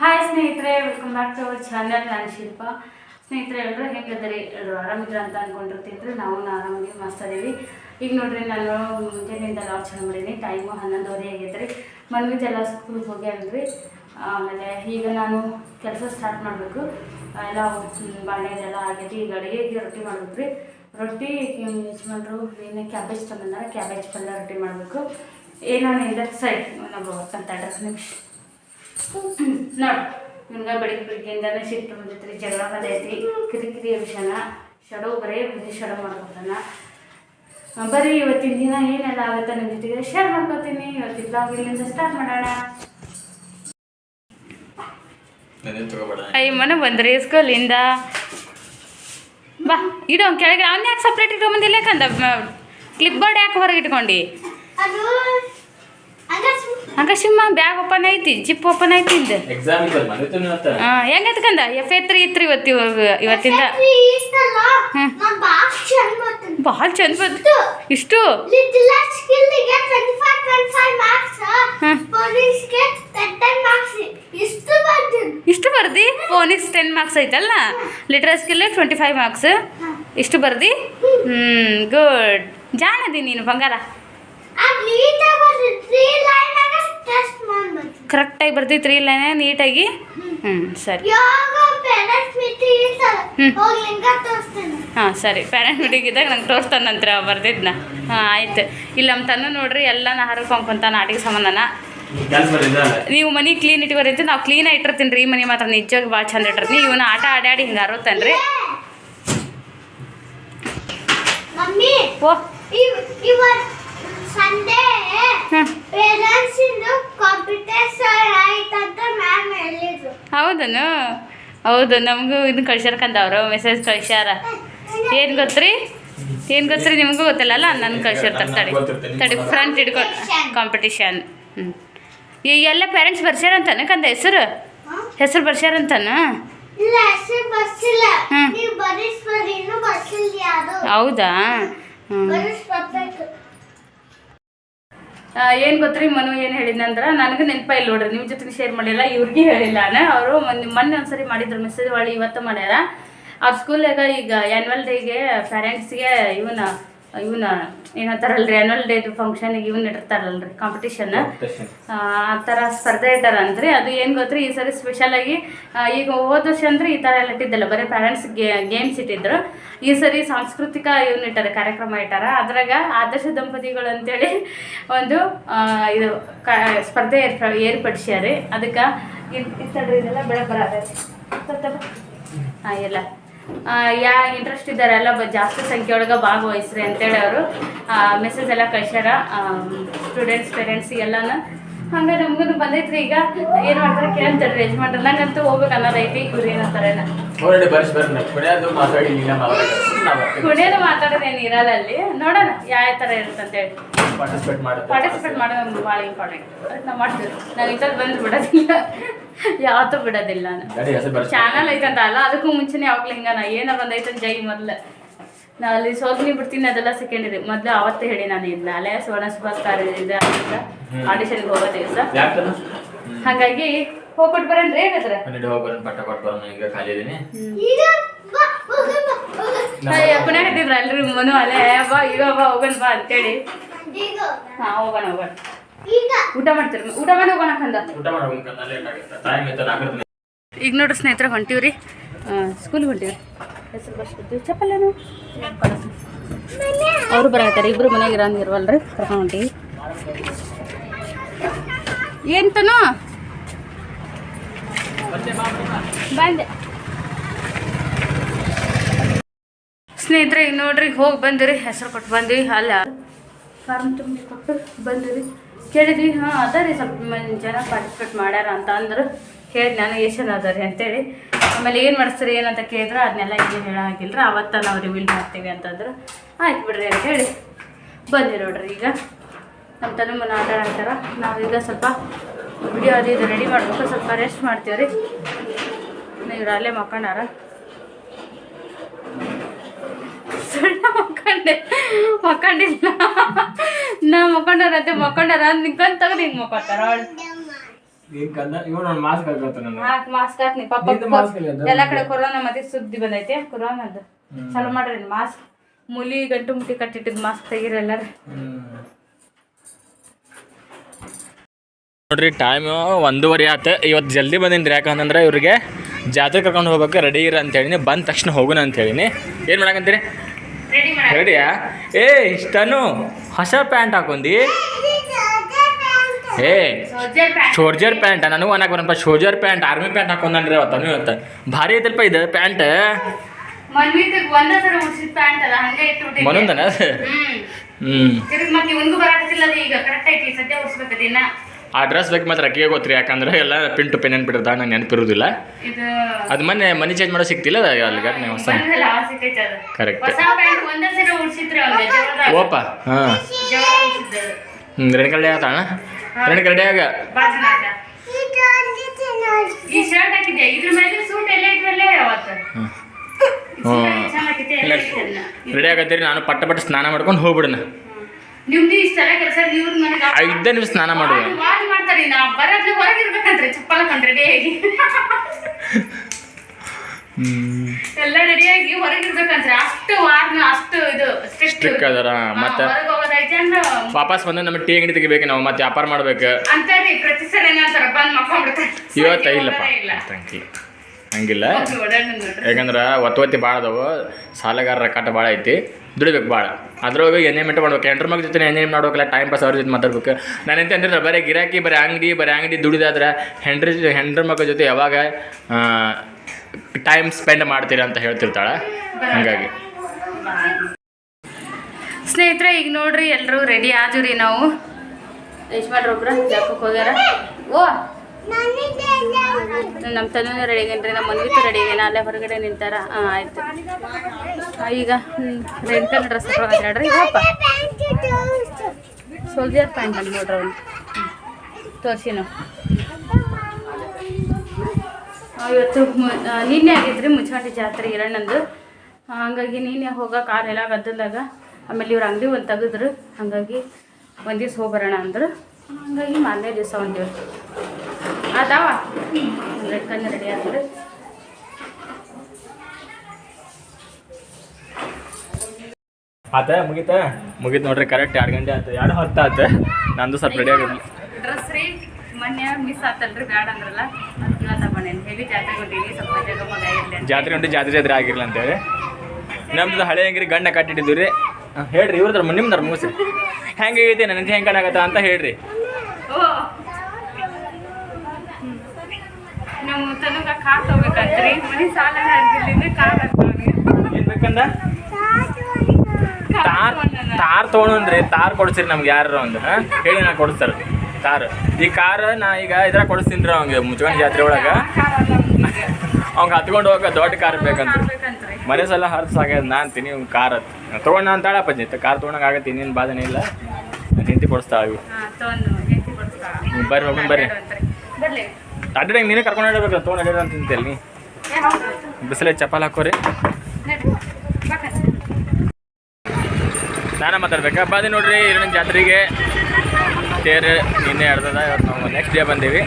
Hi ಸ್ನೇಹಿತರೆ welcome back to our channel ನಾನು ಶಿಲ್ಪ. ಸ್ನೇಹಿತರೆ, ಎಲ್ಲರೂ ಹೆಂಗದರಿ ಎಲ್ಲರೂ ಆರಾಮಿದ್ರ ಅಂತ ಅನ್ಕೊಂಡಿರ್ತಿದ್ರು. ನಾವು ಆರಾಮಾಗಿ ಮಸ್ತ್ ಅದೀವಿ ಈಗ ನೋಡ್ರಿ, ನಾನು ಮುಂಜಾನೆಯಿಂದ ಲಾಕ್ ಚಾಲು ಮಾಡೀನಿ ಟೈಮು ಹನ್ನೊಂದುವರೆ ಆಗೈತೆ ರೀ ಮನ್ವಿದೆಲ್ಲ ಸ್ಕೂಲ್ಗೆ ಹೋಗ್ಯಾನ್ರಿ ಆಮೇಲೆ ಈಗ ನಾನು ಕೆಲಸ ಸ್ಟಾರ್ಟ್ ಮಾಡಬೇಕು. ಎಲ್ಲ ಬಾಂಡೆದೆಲ್ಲ ಆಗೈತಿ ಈಗ ಅಡುಗೆಗೆ ರೊಟ್ಟಿ ಮಾಡ್ಬೇಕು ರೀ ರೊಟ್ಟಿ ಯಜಮಾನ್ರು ಏನೇ ಕ್ಯಾಬೇಜ್ ತಂದ್ರೆ ಕ್ಯಾಬೇಜ್ ಪಲ್ಯ ರೊಟ್ಟಿ ಮಾಡಬೇಕು. ಏನಾನ ಇಲ್ಲ ಸೈಡ್ ನಾವು ಬರ್ತಾನೆ ನಿಮಿಷ ನೋಡ್ ಇವ್ನಿಗೆ ಬೆಳಿಗ್ಗೆ ಬೆಳಿಗ್ಗೆಯಿಂದನೇ ಸಿಟ್ಟು ಬಂದೈತ್ರಿ ಜಗಳ ಬಂದೈತಿ ಕಿರಿಕಿರಿ ವಿಷಯನ ಶಡೋ ಬರೇ ಬರೀ ಶಡೋ ಮಾಡ್ಕೊತಾನ. ಬರೀ ಇವತ್ತಿನ ದಿನ ಏನೆಲ್ಲ ಆಗುತ್ತೆ ನಿಮ್ಮ ಜೊತೆಗೆ ಶೇರ್ ಮಾಡ್ಕೊತೀನಿ. ಇವತ್ತಿನ ಬ್ಲಾಗ್ ಇಲ್ಲಿಂದ ಸ್ಟಾರ್ಟ್ ಮಾಡೋಣ. ಐ ಮನೆ ಬಂದ್ರಿ ಸ್ಕೂಲಿಂದ ಬಾ ಇಡೋ ಕೆಳಗೆ ಅವ್ನು ಯಾಕೆ ಸಪ್ರೇಟ್ ಇಟ್ಕೊಂಬಂದಿಲ್ಲ ಯಾಕಂದ ಕ್ಲಿಪ್ ಬೋರ್ಡ್ ಯಾಕೆ ಹೊರಗೆ ಇಟ್ಕೊಂಡು? ಹಂಗ ಬ್ಯಾಗ್ ಓಪನ್ ಐತಿ ಜಿಪ್ ಓಪನ್ ಐತಿ ಇಂದ. ಅಂತ ಹೆಂಗ ಎತ್ಕಂದ? ಎಫ್ ಐತ್ರಿ ಇತ್ರಿ ಇವತ್ತು ಇವಾಗ- ಇವತ್ತಿಂದ? ಇಷ್ಟಲ್ಲ ನಾನು ಬಾಕ್ ಚಂದ ಮಾಡ್ತೀನಿ ಭಾಳ ಚಂದ ಬಂತು. ಇಷ್ಟು. ಇಷ್ಟು? ಬರ್ದಿ? ಫೋನಿಕ್ಸ್ ಟೆನ್ ಮಾರ್ಕ್ಸ್ ಐತಲ್ಲ? ಲಿಟ್ರ ಸ್ಕಿಲ್ ಟ್ವೆಂಟಿ ಫೈವ್ ಮಾರ್ಕ್ಸ್ ಇಷ್ಟು ಬರ್ದಿ? ಹ್ಞೂ ಗುಡ್ ಜಾಣದಿ ನೀನು ಬಂಗಾರ. ಅದು ಆಗಿ ಬರ್ತೈತಿ ತ್ರೀ ಲೈನ್ ಆಗ ಟೆಸ್ಟ್ ಕರೆಕ್ಟಾಗಿ ಬರ್ದಿ ತ್ರೀ ಲೈನ್ ನೀಟಾಗಿ ಹ್ಞೂ ಸರಿ? ಹಾಂ ಸರಿ. ಪ್ಯಾರೆಂಟ್ ಮೀಟಿಂಗ್ ಇದ್ದಾಗ ನಂಗೆ ತೋರಿಸ್ತಾನಂತ್ರ ಬರ್ದಿದ್ನ. ಹಾಂ ಆಯ್ತು. ಇಲ್ಲಿ ನಮ್ಮ ತನ್ನ ನೋಡ್ರಿ ಎಲ್ಲ ನಾ ಹರಕೊಂಕೊಂತಾನ ಆಟಿಗೆ ಸಂಬಂಧನ. ನೀವು ಮನೆ ಕ್ಲೀನ್ ಇಟ್ಕೋರಿ ಅಂತ ನಾವು ಕ್ಲೀನ್ ಇಟ್ಟಿರ್ತೀನಿ ರೀ ಈ ಮನೆ ಮಾತ್ರ ನಿಜವಾಗಿ ಭಾಳ ಚಂದ ಇಟ್ಟಿರ್ತೀನಿ. ಇವನ ಆಟ ಆಡಾಡಿ ಹಿಂಗೆ ಅರುತ್ತಾನೆ ರೀ. ಮಮ್ಮಿ ಓ. ಇವ್- ಇವತ್ ಸಂಡೇ ಹ್ಞೂ ಪೇರೆಂಟ್ಸ್ ಇಂದು ಕಾಂಪಿಟೇಷನ್ ಆಯ್ತಂತ ಮ್ಯಾಮ್ ಹೇಳಿದ್ರು. ಹೌದನು? ಹೌದು ನಮಗೂ ಇದನ್ನ ಕಳ್ಸ್ಯಾರ ಅವರು ಮೆಸೇಜ್ ಕಳ್ಸ್ಯಾರ. ಏನು ಗೊತ್ತ್ರಿ? ಏನು ಗೊತ್ತ್ರಿ ನಿಮಗೂ ಗೊತ್ತಿಲ್ಲಲ್ಲ? ನನ್ನ ಕಳ್ಸಿರ್ತಾರೆ ತಡಿ. ತಡಿ. ಫ್ರಂಟ್ ಹಿಡ್ಕೊಂಡು ಕಾಂಪಿಟಿಷನ್ ಹ್ಞೂ ಈ ಎಲ್ಲ ಪೇರೆಂಟ್ಸ್ ಬರ್ಸ್ಯಾರಂತಾನೆ ಕಂದ ಹೆಸರು? ಹೆಸರು ಬರ್ಸ್ಯಾರಂತಾನ? ಹೌದಾ? ಹೆಸರು ಬಸ್ಸಿಲ್ಲ ಹ್ಮ್. ನೀವು ಬರೀಸ್ಬಾರಿ ಇನ್ನೂ ಬಸ್ಸಿಲ್ಲ ಯಾರು ಹೌದಾ ಹ್ಞೂ ಬರೀಸ್ಬರ್ಬೇಕು ಏನು ಗೊತ್ತ್ರಿ ಮನು ಏನು ಹೇಳಿದ್ನಂದ್ರೆ ನನಗೆ ನೆನಪ ಇಲ್ಲ ನೋಡ್ರಿ ನಿಮ್ಮ ಜೊತೆ ಶೇರ್ ಮಾಡಿಲ್ಲ ಇವ್ರಿಗೆ ಹೇಳಿಲ್ಲ ಅವರು ಮೊನ್ನೆ ಮೊನ್ನೆ ಒಂದ್ಸರಿ ಮಾಡಿದ್ರು ಮೆಸೇಜ್ ಮಾಡಿ ಇವತ್ತು ಮಾಡ್ಯಾರ. ಅವ್ರ ಸ್ಕೂಲ್ ಈಗ ಆ್ಯನ್ವಲ್ ಡೇಗೆ ಪೇರೆಂಟ್ಸ್ಗೆ ಇವನ ಇವನ ಏನಂತಾರಲ್ರಿ ಡೇದು ಡೇ ಫಂಕ್ಷನ್ಗೆ ಇವನ್ ಇಟ್ಟಿರ್ತಾರಲ್ರಿ ಕಾಂಪಿಟೇಷನ್ ಆ ಥರ ಸ್ಪರ್ಧೆ ಇಟ್ಟಾರಂದ್ರಿ ಅದು ಏನು ಗೊತ್ತ್ರಿ ಈ ಸರಿ ಸ್ಪೆಷಲಾಗಿ ಈಗ ಹೋದ ವರ್ಷ ಅಂದ್ರೆ ಈ ಥರ ಎಲ್ಲ ಇಟ್ಟಿದ್ದಿಲ್ಲ ಬರೀ ಪ್ಯಾರೆಂಟ್ಸ್ ಗೇಮ್ಸ್ ಇಟ್ಟಿದ್ರು. ಈ ಸರಿ ಸಾಂಸ್ಕೃತಿಕ ಇವನ್ನ ಇಟ್ಟಾರೆ ಕಾರ್ಯಕ್ರಮ ಇಟ್ಟಾರ. ಅದ್ರಾಗ ಆದರ್ಶ ದಂಪತಿಗಳು ಅಂತೇಳಿ ಒಂದು ಇದು ಕ ಸ್ಪರ್ಧೆ ಏರ್ಪ ಏರ್ಪಡಿಸ್ಯಾರಿ. ಅದಕ್ಕೆ ಇದೆಲ್ಲ ಬೆಳೆ ಹಾಂ ಎಲ್ಲ. ಯಾ ಇಂಟ್ರೆಸ್ಟ್ ಇದ್ದಾರೆ ಎಲ್ಲ ಬ ಜಾಸ್ತಿ ಸಂಖ್ಯೆಯೊಳಗೆ ಭಾಗವಹಿಸ್ರಿ ಅಂತೇಳಿ ಅವರು. ಮೆಸೇಜ್ ಎಲ್ಲ ಕಳ್ಸ್ಯಾರ. ಸ್ಟೂಡೆಂಟ್ಸ್ ಪೇರೆಂಟ್ಸಿಗೆಲ್ಲನ ಹಂಗೆ ನಮ್ಗೂ ಬಂದೈತ್ರಿ ಈಗ. ಏನ್ ಮಾಡ್ತಾರೆ ಕೇಳ್ತಾರೆ ಯಜಮಾನ್ರು. ನಂಗಂತೂ ಹೋಗ್ಬೇಕು ಅನ್ನೋದೈತಿ ಇವ್ರು ಏನಂತಾರೆ ಕುಡಿಯೋದು ಮಾತಾಡೋದು ಮಾತಾಡೋದೇನು ಇರಲ್ಲ ಅಲ್ಲಿ ನೋಡೋಣ ಯಾವ ಥರ ಇರುತ್ತೆ ಅಂತೇಳಿ ಪಾರ್ಟಿಸಿಪೇಟ್ ಮಾಡುತ್ತೆ. ಪಾರ್ಟಿಸಿಪೇಟ್ ಮಾಡೋದು ನಮ್ಗೆ ಭಾಳ ಇಂಪಾರ್ಟೆಂಟ್ ಅದಕ್ಕೆ ನಾವು ಮಾಡ್ತೀವಿ. ನಾವು ಇಂಥದ್ದು ಬಂದು ಬಿಡೋದಿಲ್ಲ. ಯಾವತ್ತೂ ಬಿಡೋದಿಲ್ಲ. ನಾನು ಚಾನಲ್ ಐತಂತ ಅಲ್ಲ ಅದಕ್ಕೂ ಮುಂಚೆನೇ ಯಾವಾಗ್ಲೂ ಹಿಂಗ ನಾ ಏನೋ ಬಂದೈತೆ ಜೈ ಮೊದ್ಲು. ನಾ ಅಲ್ಲಿ ಸೋಗ್ನಿ ಬಿಡ್ತೀನಿ ಅದೆಲ್ಲ ಸೆಕೆಂಡ್ ಇದೆ. ಮೊದ್ಲು ಅವತ್ತೇ ಹೇಳಿ ನಾನು ಇಲ್ಲ ಅಲ್ಲೇ ಸುವರ್ಣ ಸುಭಾಷ್ ಕಾರ್ಯ ಇದೆ ಆಡಿಷನ್ಗೆ ಹೋಗೋ ದಿವಸ. ಹಾಗಾಗಿ ಹೋಗ್ಬಿಟ್ಟು ಬರೋಣ್ರಿ ಏನಾದ್ರೆ ಪಟ್ಟ ಕೊಟ್ಟು ಬರೋಣ ಈಗ ಖಾಲಿ ಇದೀನಿ. ಅಲ್ರಿ ಮನು ಅಲ್ಲೇ ಬಾ ಈಗ ಬಾ ಹೋಗೋಣ ಬಾ ಅಂತೇಳಿ. ಹೇಳಿ ಹಾ ಹೋಗೋಣ ಹೋಗೋಣ. ಈಗ ಊಟ ಮಾಡ್ತೀರಿ? ಊಟ ಮಾಡಿ ಹೋಗೋಣ ಕಂದ ಈಗ ನೋಡ್ರಿ ಸ್ನೇಹಿತರೆ ಹೊಂಟಿವ್ರಿ. ಸ್ಕೂಲ್ ಹೊಂಟಿವ್ರಿ. ಹೆಸರು ಬರ್ಸ್ಕೊತೀವಿ ಚಪ್ಪಲ್ಲೇನು? ಅವರು ಬರತ್ತಾರೆ ಇಬ್ರು ಮನೆಗೆ ಇರಂಗಿರ್ವಲ್ರಿ ಕರ್ಕೊಂಡು ಎಂತನು ಬಂದೆ. ಸ್ನೇಹಿತರೆ ಈಗ ನೋಡ್ರಿ, ಹೋಗಿ ಬಂದಿರಿ, ಹೆಸರು ಕೊಟ್ಟು ಬಂದ್ವಿ, ಅಲ್ಲ. ಫಾರ್ಮ್ ತುಂಬಿ ಕೊಟ್ಟು ಬಂದಿರಿ. ಕೇಳಿದ್ವಿ, ಹಾಂ, ಅದ ರೀ, ಸ್ವಲ್ಪ ಜನ ಪಾರ್ಟಿಸಿಪೇಟ್ ಮಾಡ್ಯಾರ ಅಂತ ಅಂದ್ರು. ಹೇಳಿದ್ ನಾನು ಏಷನ್ ಅದ ರೀ ಅಂತೇಳಿ. ಆಮೇಲೆ ಏನು ಮಾಡಿಸ್ತೀರಿ ಏನಂತ ಕೇಳಿದ್ರೆ ಅದನ್ನೆಲ್ಲ ಏನು ಹೇಳೋಂಗಿಲ್ಲ ಅವತ್ತ ನಾವು ರಿವೀಲ್ ಮಾಡ್ತೀವಿ ಅಂತಂದ್ರೆ ಆಯ್ತು ಬಿಡ್ರಿ ಅಂತೇಳಿ ಬಂದಿ ನೋಡ್ರಿ ಈಗ. ನಮ್ಮ ತಲೆ ಮನೆ ಆಟ ಆಡ್ತಾರ. ನಾವೀಗ ಸ್ವಲ್ಪ ವಿಡಿಯೋ ಅದು ಇದು ರೆಡಿ ಮಾಡ್ಬೇಕು, ಸ್ವಲ್ಪ ರೆಸ್ಟ್ ಮಾಡ್ತೀವಿ ರೀ. ಇವ್ರು ಅಲ್ಲೇ ಮಕ್ಕಂಡಾರ. ಸಣ್ಣ ಮಕ್ಕಂಡೆ. ಮಕ್ಕಂಡಿಲ್ಲ. ನಾ ಮಕ್ಕಂಡಾರ ಅಂತ ಮಕ್ಕಂಡಾರ ನಿಂಗೆ ತೆಗ್ದು ಹಿಂಗೆ ಮಕ್ಕೊತಾರ ಹಾಕ್ ಮಾಸ್ಕ್ ಹಾಕ್ನಿ. ಪಾಪ? ಎಲ್ಲಾ ಕಡೆ ಕೊರೋನಾ ಮತ್ತೆ ಸುದ್ದಿ ಬಂದೈತೆ. ಕೊರೋನಾದ ಚಲೋ ಮಾಡ್ರಿ ಮಾಸ್ಕ್ ಮುಲಿ ಗಂಟು ಮುಟ್ಟಿ ಕಟ್ಟಿಟ್ಟಿದ್ ಮಾಸ್ಕ್ ತೆಗೀರಿ ಎಲ್ಲಾರು. ನೋಡ್ರಿ ಟೈಮ್ ಒಂದೂವರೆ ಆತ. ಇವತ್ತು ಜಲ್ದಿ ಬಂದಿನಿ ಯಾಕಂತಂದ್ರೆ ಇವ್ರಿಗೆ ಜಾತ್ರೆ ಕರ್ಕೊಂಡು ಹೋಗ್ಬೇಕು. ರೆಡಿ ಇರ ಅಂತ ಹೇಳಿನಿ ಬಂದ ತಕ್ಷಣ ಹೋಗೋಣ ಅಂತ ಹೇಳಿನಿ ಏನು ಮಾಡಕಂತೀರಿ ರೆಡಿ ಮಾಡಿ ರೆಡಿಯಾ ಏ ಇಷ್ಟನು. ಹೊಸ ಪ್ಯಾಂಟ್ ಹಾಕೊಂಡಿ. ಏ ಸೋಲ್ಜರ್ ಪ್ಯಾಂಟ್ ನನಗೂ ಅನ್ನಕ್ಕೆ ಬರಪ್ಪ ಶೋರ್ಜರ್ ಪ್ಯಾಂಟ್ ಆರ್ಮಿ ಪ್ಯಾಂಟ್ ಹಾಕೊಂಡ್ರಿ ನೀವು ಅಂತ ಭಾರಿ ಐತಲ್ಪ ಇದು ಪ್ಯಾಂಟ್ ಮನಂದನ ಒಂದೇ ಸಲ ಉಡ್ಸಿದ್ ಪ್ಯಾಂಟ್ ಅದ ಹಂಗೆ ಇಟ್ಟು ಮನೊಂದನ? ಹ್ಮ್. ಹ್ಞೂ ತಿರ್ಗಿ ಮತ್ತೆ ಇವನ್ಗೂ ಬರಾಕತ್ತಿಲ್ಲ ಅದು ಈಗ. ಕರೆಕ್ಟ್ ಐತಿ ಸದ್ಯ ಉಡ್ಸ್ಬೇಕು ಇನ್ನ ಆ ಡ್ರೆಸ್ ಬೇಕು ಮಾತ್ರ ಅಕ್ಕಿಗೆ ಗೊತ್ತ್ರಿ ಯಾಕಂದ್ರೆ ಎಲ್ಲ ಪಿನ್ ಟು ಪಿನ್ ನೆನ್ಪಿಡ್ದ ನಂಗೆ ನೆನಪಿರೋದಿಲ್ಲ. ಇದು ಅದು ಮೊನ್ನೆ ಮನಿ ಚೇಂಜ್ ಮಾಡೋ ಸಿಕ್ತಿಲ್ಲ ಅಲ್ಲಿಗೆ ನೀವು ಹೊಸ? ಕರೆಕ್ಟ್ ಓಪ ಹಾಂ. ಜವಳ ಉಡ್ಸಿದ್ದು ಹ್ಞೂ ರೆಡಿ ಕಡೆ ರೆಡಿ ಆಗ ಈ ಶರ್ಟ್ ಹಾಕಿದ್ದೆ ಇದ್ರ ಮೇಲೆ ಸೂಟ್ ಎಲ್ಲ ಇದ್ರಲ್ಲೇ ಅವತ್ತು. ರೆಡಿ ಆಗತ್ತೀರಿ ನಾನು ಪಟ್ಟ ಪಟ್ಟ ಸ್ನಾನ ಮಾಡ್ಕೊಂಡು ಹೋಗ್ಬಿಡೋಣ. ನಿಮ್ದು ಇಷ್ಟೆಲ್ಲ ಕೆಲಸ? ಇವ್ರ ನನಗೆ ಐದೇ ನಿಮಿಷ ಸ್ನಾನ ಮಾಡುವ. ವಾಲ್ ಮಾಡ್ತಾರೆ ನಾ ಬರೋದ್ಲಿ ಹೊರಗಿರ್ಬೇಕಂದ್ರೆ ಚಪ್ಪಲ್ ಹಾಕೊಂಡು ರೆಡಿಯಾಗಿ ಎಲ್ಲ ರೆಡಿಯಾಗಿ ಹೊರಗಿರ್ಬೇಕಂದ್ರೆ ಅಷ್ಟು ವಾರ್ನ ಅಷ್ಟು ಇದು ಸ್ಟ್ರಿಕ್ ಅದರ ಮತ್ತೆ ಹೊರಗೆ ವಾಪಸ್ ಬಂದು ನಮಗೆ ಟೀ ಅಂಗಡಿ ತೆಗಿಬೇಕು ನಾವು ಮತ್ತೆ ವ್ಯಾಪಾರ ಮಾಡ್ಬೇಕು. ಅಂತಾರಿ ಪ್ರತಿ ಸಲ ಏನಂತಾರ ಬಂದ್ ಮಕ್ಕೊಂಡ್ಬಿಡ್ತಾರೆ ಇವತ್ತ ಇಲ್ಲಪ್ಪ. ಇಲ್ಲ. ಥ್ಯಾಂಕ್ ಹಂಗಿಲ್ಲ. ಯಾಕಂದ್ರೆ ಒತ್ತು ಒತ್ತೊತ್ತಿ ಭಾಳ ಅದಾವು. ಸಾಲಗಾರರ ಕಟ್ಟ ಭಾಳ ಐತಿ. ದುಡಿಬೇಕು ಭಾಳ ಅದ್ರೊಳಗೆ ಎನ್ಜಾಯ್ಮೆಂಟ್ ಮಾಡ್ಬೇಕು. ಎಂಟ್ರ ಮಗ ಜೊತೆ ಎಂಜಾಯ್ಮೆಂಟ್ ಮಾಡ್ಬೇಕಲ್ಲ ಟೈಮ್ ಪಾಸ್ ಅವ್ರ ಜೊತೆ ಮಾತಾಡ್ಬೇಕು. ನಾನು ಎಂತ ಅಂದ್ರೆ ಬರೀ ಗಿರಾಕಿ ಬರೀ ಅಂಗಡಿ ಬರೀ ಅಂಗಡಿ ದುಡಿದಾದ್ರೆ ಹೆಂಡ್ರಿ ಹೆಂಡ್ರ ಮಗ ಜೊತೆ ಯಾವಾಗ ಟೈಮ್ ಸ್ಪೆಂಡ್ ಮಾಡ್ತೀರಾ ಅಂತ ಹೇಳ್ತಿರ್ತಾಳೆ. ಹಂಗಾಗಿ. ಸ್ನೇಹಿತರೆ, ಈಗ ನೋಡ್ರಿ ಎಲ್ಲರೂ ರೆಡಿ ಆದ್ರಿ ನಾವು? ಒಬ್ರ ಜಾಕಕ್ಕೆ ಹೋಗ್ಯಾರ. ಓ! ನಮ್ಮ ತನೂ ರೆಡಿ ಆಗೇನ್ರಿ ನಮ್ಮ ಮನೆಗೂ ರೆಡಿ ಆಗೇನ? ಅಲ್ಲೇ ಹೊರಗಡೆ ನಿಂತಾರ. ಹಾಂ ಆಯ್ತು. ಈಗ ಈಗ ಕಲರ್ ಡ್ರೆಸ್ ಹಾಕೊಳ್ರಿ ಹೋಪ ಸೋಲ್ಜರ್ ಪ್ಯಾಂಟ್ ಅಂತ ನೋಡ್ರಿ ಅವ್ನು. ತೋರಿಸಿ ನಾವು. ಇವತ್ತು ನಿನ್ನೆ ಆಗಿದ್ರಿ ಮುಚ್ಚಾಟಿ ಜಾತ್ರೆ ಎರಡನಂದು. ಹಂಗಾಗಿ ನಿನ್ನೆ ಹೋಗೋ ಕಾರೆಲ್ಲ ಗದ್ದಲ್ದಾಗ ಆಮೇಲೆ ಇವ್ರು ಅಂಗಡಿ ಒಂದು ತೆಗೆದ್ರು. ಹಾಗಾಗಿ ಒಂದು ದಿವ್ಸ ಹೋಗ್ಬರೋಣ ಅಂದರು. ಹಂಗಾಗಿ ಮಾರನೇ ದಿವಸ ಒಂದು ಅದಾವ? ಕಣ್ಣು ರೆಡಿ ಆದ್ರೆ ಆತ ಮುಗೀತ? ಮುಗೀತು ನೋಡ್ರಿ ಕರೆಕ್ಟ್ ಎರಡು ಗಂಟೆ ಆಯ್ತು ಎರಡು ಹೊತ್ತು ಆಯ್ತು ನಂದು ಸ್ವಲ್ಪ ರೆಡಿ ಆಗಿರಲಿ ಡ್ರೆಸ್ ರೀ ಮೊನ್ನೆ ಮಿಸ್ ಆತಲ್ರಿ? ಬ್ಯಾಡ ಅಂದ್ರಲ್ಲ? ಇವತ್ತ ಬಂದೇನಿ ಹೆವಿ ಜಾತ್ರೆ ಸ್ವಲ್ಪ ಇರಲಿ ಜಾತ್ರೆ ಉಂಟು ಜಾತ್ರೆ ಜಾತ್ರೆ ಆಗಿರ್ಲಿ ಅಂತೇಳಿ ನಮ್ದು ಹಳೆ ಹೆಂಗ್ರಿ ಗಂಡ ಕಟ್ಟಿಟ್ಟಿದ್ವಿ ರೀ. ಇವ್ರ ಹೇಳ್ರಿ ಇವ್ರದ್ರ ನಿಮ್ದಾರ ಮುಗಿಸಿ ಹೆಂಗೆ ಐತೆ ನನಗೆ ಹೆಂಗೆ ಕಾಣಾಗತ್ತ ಅಂತ ಹೇಳ್ರಿ. ಓ. ನಮ್ಮ ತನಕ ಕಾರ್ ತಗೋಬೇಕಂತ್ರಿ ಮನೆ ಸಾಲ ಆಗಿರ್ಲಿಂದ ಕಾರ್ ಹಾಕ್ತಾವ್ರಿ ಏನು ಬೇಕಂದ? ತಾರ್ ತಾರ್ ತೊಗೊಂಡ್ರಿ ತಾರ್ ಕೊಡ್ಸಿರಿ ನಮ್ಗೆ ಯಾರು ಒಂದು ಹಾಂ? ಹೇಳಿ ನಾ ಕೊಡಿಸ್ತಾರ. ತಾರ್ ಈ ಕಾರ್ ನಾ ಈಗ ಇದ್ರಾಗ ಕೊಡಿಸ್ತೀನಿ ರೀ ಅವಂಗೆ ಮುಚ್ಕೊಂಡು ಜಾತ್ರೆ ಒಳಗೆ. ಅವ್ಗೆ ಹತ್ಕೊಂಡು ಹೋಗ ದೊಡ್ಡ ಕಾರ್ ಬೇಕಂತ ಮನೆ ಸಲ ಹರ್ಸ್ ಆಗ್ಯದ ನಾ ಅಂತೀನಿ ಇವ್ನು ಕಾರ್ ತೊಗೊಂಡು ನಾನು ತಾಳಪ್ಪ ಕಾರ್ ತೊಗೊಂಡಂಗೆ ಆಗತ್ತೆ ಇನ್ನೇನು ಬಾಧನೆ ಇಲ್ಲ. ಹೆಂಡತಿ ಕೊಡಿಸ್ತಾ ಇವು. ಬರ್ರಿ ಹೋಗಿ ಬರ್ರಿ. ಅಡ್ಡಂಗೆ ನೀನೇ ಕರ್ಕೊಂಡು ಹೋಗ್ಬೇಕು ತೊಗೊಂಡು ಅಡ್ಡ ಅಂತ ತಿಂತೇಳಿ ಬಿಸಿಲೇ ಚಪ್ಪಲ್ ಹಾಕೋರಿ. ನಾನ ಮಾತಾಡ್ಬೇಕಾ? ಬಾದಿ ನೋಡ್ರಿ ಇರೋಣ ಜಾತ್ರೆಗೆ. ತೇರು ನಿನ್ನೆ ಹಿಡ್ದದ ಇವತ್ತು ನಾವು ನೆಕ್ಸ್ಟ್ ಡೇ ಬಂದೀವಿ.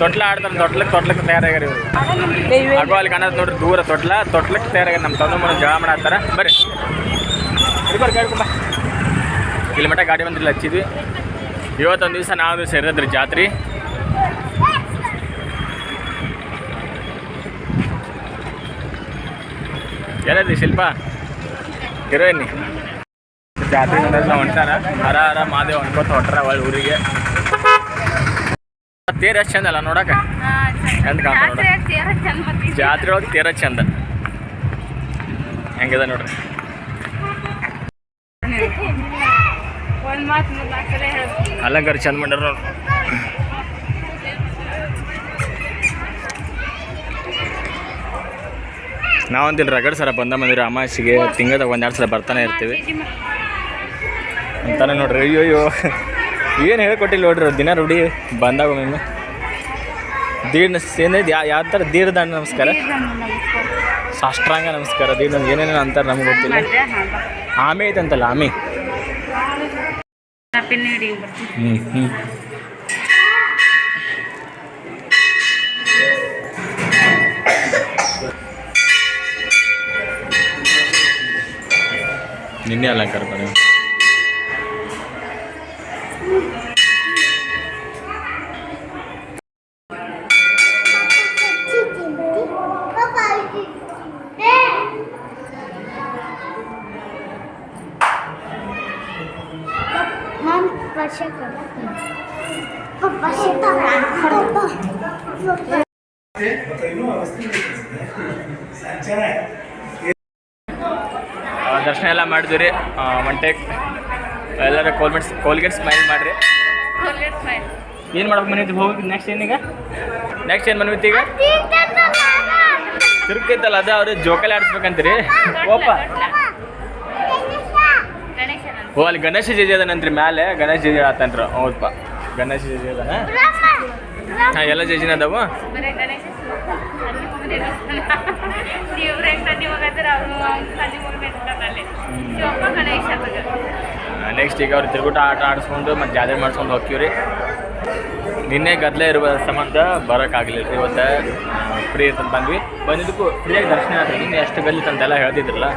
ತೊಟ್ಲ ಆಡ್ತಾರೆ, ತೊಟ್ಲಕ್ಕೆ ತೊಟ್ಲಕ್ಕೆ ತಯಾರಾಗ್ಯಾರ ಇವರು. ಅಲ್ಲಿ ಕಾಣೋದು ನೋಡ್ರಿ, ದೂರ ತೊಟ್ಲ, ತೊಟ್ಲಕ್ಕೆ ತಯಾರಾಗ್ಯಾರ, ನಮ್ಮ ತಂದು ಮನೆ ಜಗಳ ಮಾಡತ್ತಾರ. ಬರ್ರಿ. ಬರ್ರಿ ಗಾಡಿ ಬಾ. ಇಲ್ಲಿ ಮಟ್ಟ ಗಾಡಿ ಬಂದಿಲ್ಲ, ಹಚ್ಚಿದ್ವಿ. ಇವತ್ತೊಂದು ದಿವಸ ನಾವು ಸೇರಿದ್ರಿ ಜಾತ್ರೆ. ಎಲ್ಲದಿ ಶಿಲ್ಪ? ಹೀರೋಯಿನ್ ಜಾತ್ರೆ ನೋಡಲ್ಲ ಹೊಂಟಾರ. ಹರ ಹರ ಮಾದೇವ್ ಅನ್ಕೋತ ಹೊಂಟಾರ ಒಳ್ಳೆ ಊರಿಗೆ. ತೇರ್ ಎಷ್ಟು ಚಂದ ಅಲ್ಲ ನೋಡಕ ಎಂತ ಜಾತ್ರೆ ಒಳಗೆ ತೇರ ಚಂದ. ಹೆಂಗಿದೆ ನೋಡ್ರಿ? ಅಲಂಕಾರ ಚಂದ ಮಾಡ್ಯಾರ ನೋಡ್ರಿ. ನಾವಂತಿಲ್ಲ ರಗಡ್ ಸರ ಬಂದ ಮಂದಿರ ಅಮಾಸಿಗೆ ತಿಂಗದ ಒಂದೆರಡು ಸಲ ಬರ್ತಾನೆ ಇರ್ತೀವಿ. ಅಂತಾನೆ ನೋಡ್ರಿ ಅಯ್ಯೋ ಅಯ್ಯೋ. ಏನು ಹೇಳ್ಕೊಟ್ಟಿಲ್ಲ ನೋಡ್ರಿ ದಿನ ರೂಢಿ ಬಂದಾಗ ಒಮ್ಮೆ ದೀರ್ಣ ಏನೈದು ಯಾವ ಯಾವ ಥರ ದೀರ್ ದಂಡ ನಮಸ್ಕಾರ? ಸಾಷ್ಟಾಂಗ ನಮಸ್ಕಾರ ದೀರ್ಣ ಏನೇನು ಅಂತಾರೆ ನಮ್ಗೆ ಗೊತ್ತಿಲ್ಲ. ಆಮೇ ಐತೆ ಅಂತಲ್ಲ ಆಮೆ. ಐತಂತಲ್ಲ ಆಮೆ ಹ್ಞೂ ಹ್ಞೂ ನಿನ್ನೆ ಅಲಂಕಾರ ಬನ್ನಿ ನಾನು ವರ್ಷ ಪಪ್ಪ ಪಪ್ಪ ಆ, ಮಾಡಿದ್ವಿ ರೀ ಒನ್ ಟೇಕ್ ಎಲ್ಲರೂ ಕೋಲ್ಮೆಟ್ಸ್ ಕೋಲ್ಗೇಟ್ ಸ್ಮೈಲ್ ಮಾಡಿರಿ. ಏನು ಮಾಡ್ಬೇಕು ಮನೆ ಹೋಗಿ ನೆಕ್ಸ್ಟ್ ಏನೀಗ ನೆಕ್ಸ್ಟ್ ಏನು ಮನೆ ಈಗ? ತಿರುಗ್ತೈತಲ್ಲ ಅದ ಅವ್ರು ಜೋಕಾಲಿ ಆಡಿಸ್ಬೇಕಂತೀರಿ. ಓಪ. ಓ ಅಲ್ಲಿ ಗಣೇಶ ಜೇಜಿ ಅದನಂತ್ರಿ ಮ್ಯಾಲೆ. ಗಣೇಶ ಜೇಜಿ ಆತಂತ್ರ. ಹೌದಪ್ಪ ಗಣೇಶ ಜೇಜಿ ಅದಾನ? ಹಾಂ ಎಲ್ಲ ಜೇಜಿನ ಅದಾವು? ನೆಕ್ಸ್ಟ್ ಈಗ ಅವ್ರು ತಿರುಗುಟ ಆಟ ಆಡಿಸ್ಕೊಂಡು ಮತ್ತು ಜಾತ್ರೆ ಮಾಡ್ಸ್ಕೊಂಡು ಹೋಗ್ತೀವಿ ರೀ ನಿನ್ನೆ ಗದ್ದಲ ಇರುವ ಸಂಬಂಧ ಬರೋಕ್ಕಾಗಲಿಲ್ಲ ರೀ ಇವತ್ತು. ಫ್ರೀ ಅಂತ ಬಂದ್ವಿ. ಬಂದಿದ್ದಕ್ಕೂ ಫ್ರೀಯಾಗಿ ದರ್ಶನ ಆದ್ರೆ ನಿನ್ನೆ ಎಷ್ಟು ಗಲ್ಲಿ ತಂದೆಲ್ಲ ಹೇಳ್ತಿದ್ರಲ್ಲ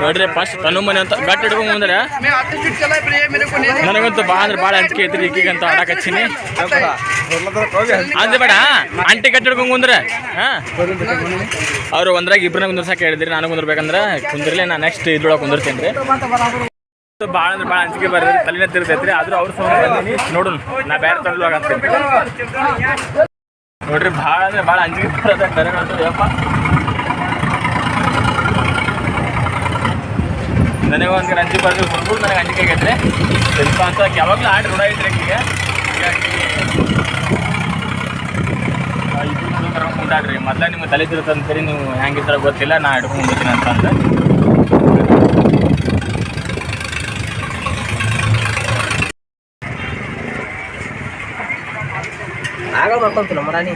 ನೋಡ್ರಿ ಫಸ್ಟ್ ತನು ಮನೆ ಅಂತ ಬ್ಯಾಟ್ ಹಿಡ್ಕೊಂಡ್ ಬಂದ್ರೆ ನನಗಂತೂ ಬಾ ಅಂದ್ರೆ ಭಾಳ ಅಂಜಿಕೆ ಐತ್ರಿ ಈಗೀಗಂತ ಆಡಕ್ ಹಚ್ಚಿನಿ. ಅಂದ್ರೆ ಬೇಡ ಅಂಟಿ ಕಟ್ಟಿ ಹಿಡ್ಕೊಂಡ್ ಕುಂದ್ರೆ ಹಾಂ. ಅವ್ರು ಒಂದ್ರಾಗ ಇಬ್ಬರನ್ನ ಕುಂದ್ರಸಕ್ಕೆ ಹೇಳಿದ್ರಿ, ನಾನು ಕುಂದ್ರಬೇಕಂದ್ರೆ ಕುಂದಿರ್ಲಿ, ನಾ ನೆಕ್ಸ್ಟ್ ಇದ್ರೊಳಗೆ ಕುಂದಿರ್ತೀನಿ ಬಾಳ ಭಾಳ ಅಂದ್ರೆ ಭಾಳ ಅಂಜಿಕೆ ಬರ್ರಿ, ತಲೆನೇ ತಿರ್ತೈತ್ರಿ ಆದ್ರೂ ಅವ್ರ ಸೌಂಡ್ ನೋಡೋಣ, ನಾ ಬೇರೆ ತೊಡಲುವಾಗ ಅಂತೀನಿ. ನೋಡ್ರಿ ಭಾಳ ಅಂದ್ರೆ ಭಾಳ ಅಂಜಿಕೆ ಬರೋದ ನನಗಂತೂ ನನಗೆ ಒಂದು ರಂಜಿ ಬಾಜು ಹುಡುಗರು ನನಗೆ ಅಂಜಿಕೆ ಆಗೈತೆ ಸ್ವಲ್ಪ ಅಂತ ಯಾವಾಗಲೂ ಆಡಿ ರೂಢ ಐತ್ರಿ ಆಕಿಗೆ ಹೀಗಾಗಿ ಕರ್ಕೊಂಡು ಇಬ್ರು ಮೊದಲ ಕರ್ಕೊಂಡ್ ಕುಂತಾಡ್ರಿ ಮೊದ್ಲ ನಿಮ್ಗೆ ತಲೆ ತಿರುತ್ತಂತೀರಿ ನೀವು ಹೆಂಗಿರ್ತಾರ ಗೊತ್ತಿಲ್ಲ ನಾ ಹಿಡ್ಕೊಂಡು ಬರ್ತೀನಿ ಅಂತಂದ್ರೆ ಆಗ ಬರ್ಕೊಂತು ನಮ್ಮ ರಾಣಿ